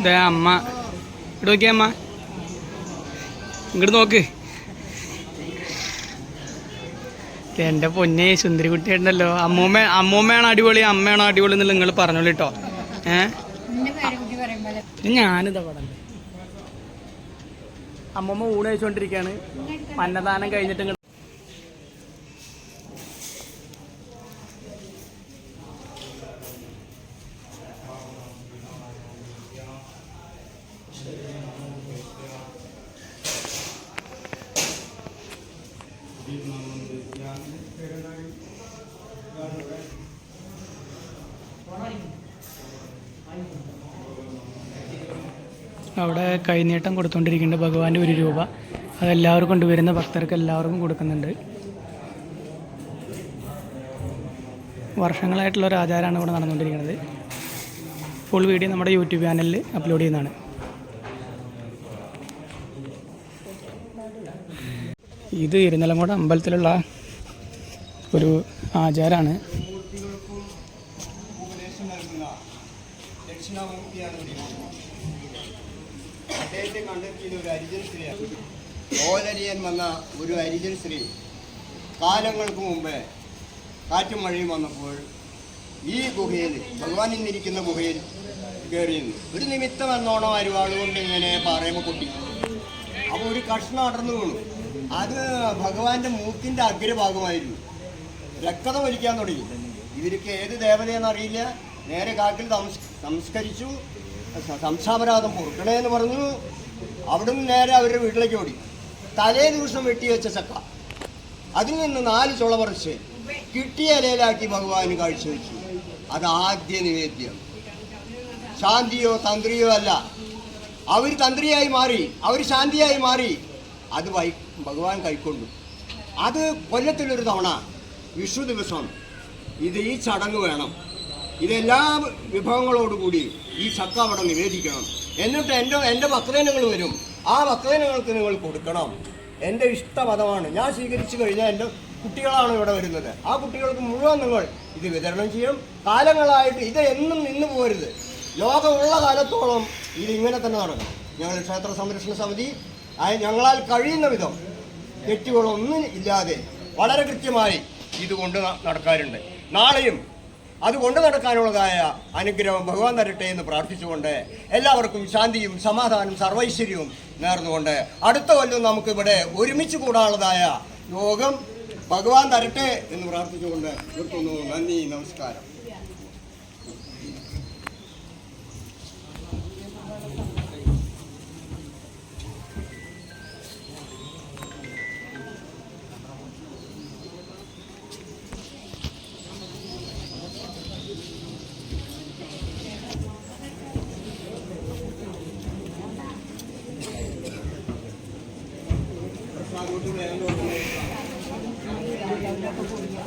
ഇതേ അമ്മ. ഇവിടെ നോക്കിയ അമ്മ. ഇങ്ങോട്ട് നോക്ക്. എന്റെ പൊന്നെ സുന്ദരിക്കുട്ടി ഉണ്ടല്ലോ അമ്മൂമ്മ അമ്മൂമ്മയാണ് അടിപൊളി അമ്മയാണോ അടിപൊളി എന്നുള്ള നിങ്ങൾ പറഞ്ഞോളൂ കേട്ടോ ഏ? എന്റെ പേരക്കുട്ടി പറയുമ്പോലെ ഇത് ഞാനിതാ പടം. അമ്മൂമ്മ ഊണ് കഴിച്ചുകൊണ്ടിരിക്കുകയാണ് അന്നദാനം കഴിഞ്ഞിട്ട് അവിടെ കൈനീട്ടം കൊടുത്തുകൊണ്ടിരിക്കുന്നുണ്ട് ഭഗവാന്റെ ഒരു രൂപ. അതെല്ലാവർക്കും കൊണ്ടുവരുന്ന ഭക്തർക്ക് എല്ലാവർക്കും കൊടുക്കുന്നുണ്ട്. വർഷങ്ങളായിട്ടുള്ള ഒരു ആചാരമാണ് ഇവിടെ നടന്നുകൊണ്ടിരിക്കുന്നത്. ഫുൾ വീഡിയോ നമ്മുടെ യൂട്യൂബ് ചാനലിൽ അപ്ലോഡ് ചെയ്യുന്നതാണ്. ഇത് ഇരുന്നലങ്കോട് അമ്പലത്തിലുള്ള ഒരു ആചാരമാണ് ഒരു ഓലരിയൻ വന്ന ഒരു അരിജൻ ശ്രീ കാലങ്ങൾക്ക് മുമ്പേ കാറ്റും മഴയും വന്നപ്പോൾ ഈ ഗുഹയിൽ ഭഗവാൻ ഇന്നിരിക്കുന്ന ഗുഹയിൽ കയറിയിരുന്നു ഒരു നിമിത്തം എന്നോണം അരുവാളുകൊണ്ട് ഇങ്ങനെ പറയുമ്പോൾ പൊട്ടി. അപ്പോൾ ഒരു കഷ്ണം അടർന്നു വീണു. അത് ഭഗവാന്റെ മൂക്കിന്റെ അഗ്രഭാഗമായിരുന്നു. രക്തത വലിക്കാൻ തുടങ്ങി. ഇവർക്ക് ഏത് ദേവതയെന്ന് അറിയില്ല. നേരെ കാക്കിൽ സംസ്കരിച്ചു. സ- സംസാപരാധം പൊറുക്കണേ എന്ന് പറഞ്ഞു. അവിടുന്ന് നേരെ അവരുടെ വീട്ടിലേക്ക് ഓടി. തലേ ദിവസം വെട്ടിവെച്ച ചക്ക. അതിൽ നിന്ന് നാല് ചുള പറിച്ച് കിട്ടിയ ഇലയിലാക്കി ഭഗവാന് കാഴ്ചവെച്ചു. അത് ആദ്യ നിവേദ്യം. ശാന്തിയോ തന്ത്രിയോ അല്ല. അവർ തന്ത്രിയായി മാറി അവർ ശാന്തിയായി മാറി. അത് വൈ ഭഗവാൻ കൈക്കൊണ്ടു. അത് കൊല്ലത്തിലൊരു തവണ വിഷു ദിവസം. ഇത് ഈ ചടങ്ങ് വേണം. ഇതെല്ലാ വിഭവങ്ങളോടുകൂടി ഈ ചക്ക അവിടെ നിവേദിക്കണം. എന്നിട്ട് എന്റെ എന്റെ ഭക്തജനങ്ങൾ വരും. ആ ഭക്തജനങ്ങൾക്ക് നിങ്ങൾ കൊടുക്കണം. എന്റെ ഇഷ്ടപദമാണ് ഞാൻ സ്വീകരിച്ചു കഴിഞ്ഞാൽ എന്റെ കുട്ടികളാണ് ഇവിടെ വരുന്നത്. ആ കുട്ടികൾക്ക് മുഴുവൻ നിങ്ങൾ ഇത് വിതരണം ചെയ്യണം കാലങ്ങളായിട്ട് ഇത് എന്നും നിന്നു പോരുത്. ലോകമുള്ള കാലത്തോളം ഇതിങ്ങനെ തന്നെ നടക്കണം. ഞങ്ങൾ ക്ഷേത്ര സംരക്ഷണ സമിതി ഞങ്ങളാൽ കഴിയുന്ന വിധം തെറ്റുകളൊന്നും ഇല്ലാതെ വളരെ കൃത്യമായി ഇത് കൊണ്ട് നടക്കാറുണ്ട്. നാളെയും അത് കൊണ്ട് നടക്കാനുള്ളതായ അനുഗ്രഹം ഭഗവാൻ തരട്ടെ എന്ന് പ്രാർത്ഥിച്ചുകൊണ്ട് എല്ലാവർക്കും ശാന്തിയും സമാധാനവും സർവൈശ്വര്യവും നേർന്നുകൊണ്ട് അടുത്ത കൊല്ലം നമുക്കിവിടെ ഒരുമിച്ച് കൂടാനുള്ളതായ യോഗം ഭഗവാൻ തരട്ടെ എന്ന് പ്രാർത്ഥിച്ചുകൊണ്ട് നിർത്തുന്നു. നന്ദി നമസ്കാരം.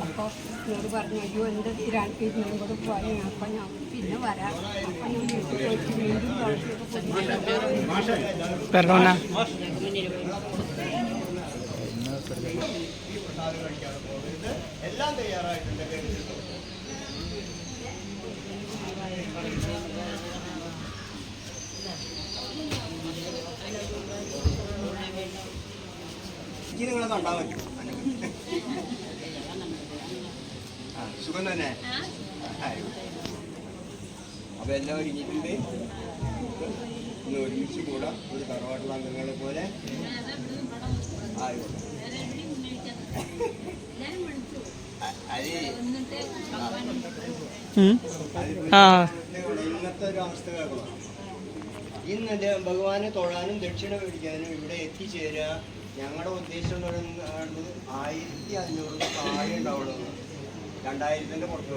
അപ്പോൾ എന്നോട് പറഞ്ഞു അയ്യോ എന്റെ ഇരുന്നൂറും കൂടെ പോയി അപ്പം ഞാൻ പിന്നെ വരാം. അപ്പം ഞാൻ വീട്ടിൽ പോയിട്ട് വീണ്ടും എല്ലാം തയ്യാറായിട്ടുണ്ട്. ഇത് നിങ്ങളെ കണ്ടാൽ മതി സുഖം തന്നെ. അപ്പൊ എല്ലാം ഒരുങ്ങിയിട്ടുണ്ട്. ഇന്ന് ഒരുമിച്ച് കൂടാം. ഒരു തറവാട്ടുള്ള അംഗങ്ങളെ പോലെ. ആയിക്കോട്ടെ. ഇന്നത്തെ ഒരു അവസ്ഥ കേൾക്കണം ഇന്ന് ഭഗവാനെ തൊഴാനും ദക്ഷിണ മേടിക്കാനും ഇവിടെ എത്തിച്ചേരുക ഞങ്ങളുടെ ഉദ്ദേശം എന്ന് പറയുന്നത് ആയിരത്തി അഞ്ഞൂറ് താഴെ ഉണ്ടാവുള്ളൂ. രണ്ടായിരത്തിന്റെ പുറത്ത്